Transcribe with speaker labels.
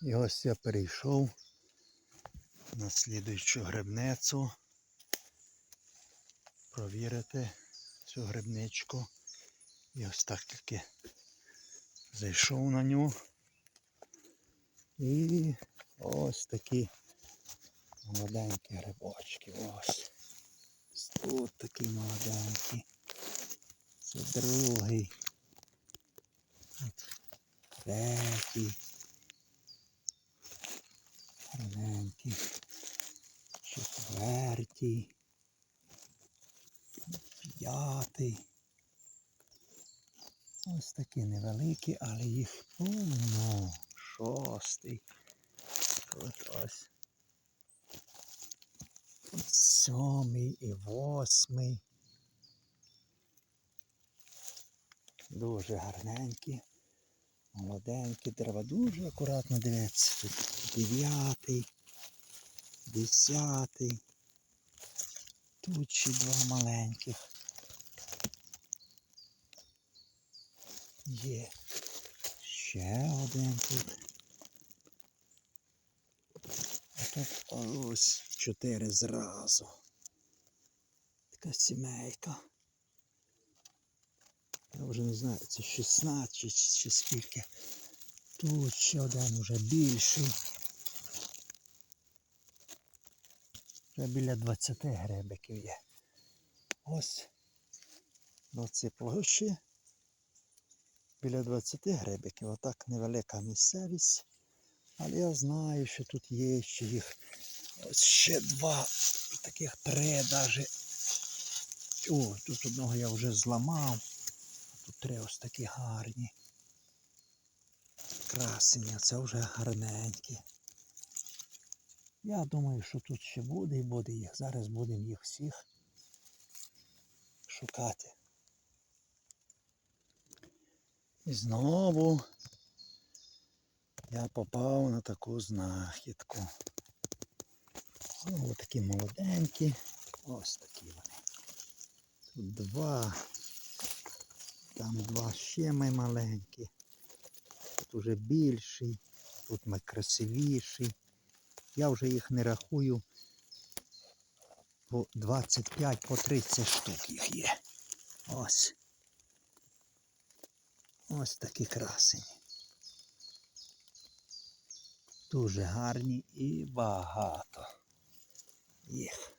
Speaker 1: І ось я перейшов на слідуючу грибницю. Провірити цю грибничку. І ось так таки зайшов на ню. І ось такі молоденькі грибочки. Ось. Тут такі молоденькі. Це другий. Третій. Гарненький. Четвертий. П'ятий. Ось такі невеликі, але їх повно. Шостий. Тут ось. От Сьомий і восьмий. Дуже гарненькі. Молоденькі, треба дуже акуратно дивитися. Тут дев'ятий, десятий. Тут ще два маленьких. Є. Ще один тут. А тут ось чотири зразу. Така сімейка. Я вже не знаю, це 16 чи, скільки. Тут ще один вже більший. Вже біля 20 гребиків є. Ось на цій площі. Біля 20 гребиків. Отак невелика місцевість. Але я знаю, що тут є ще їх ось ще два, таких три навіть. О, тут одного я вже зламав. Тут три ось такі гарні. Красені, а це вже гарненькі. Я думаю, що тут ще буде і буде їх. Зараз будемо їх всіх шукати. І знову я попав на таку знахідку. Ось такі молоденькі. Ось такі вони. Тут два. Там два ще ми маленькі. Тут уже більший, тут ми красивіший. Я вже їх не рахую. По 25 по 30 штук їх є. Ось. Ось такі красені. Дуже гарні і багато їх.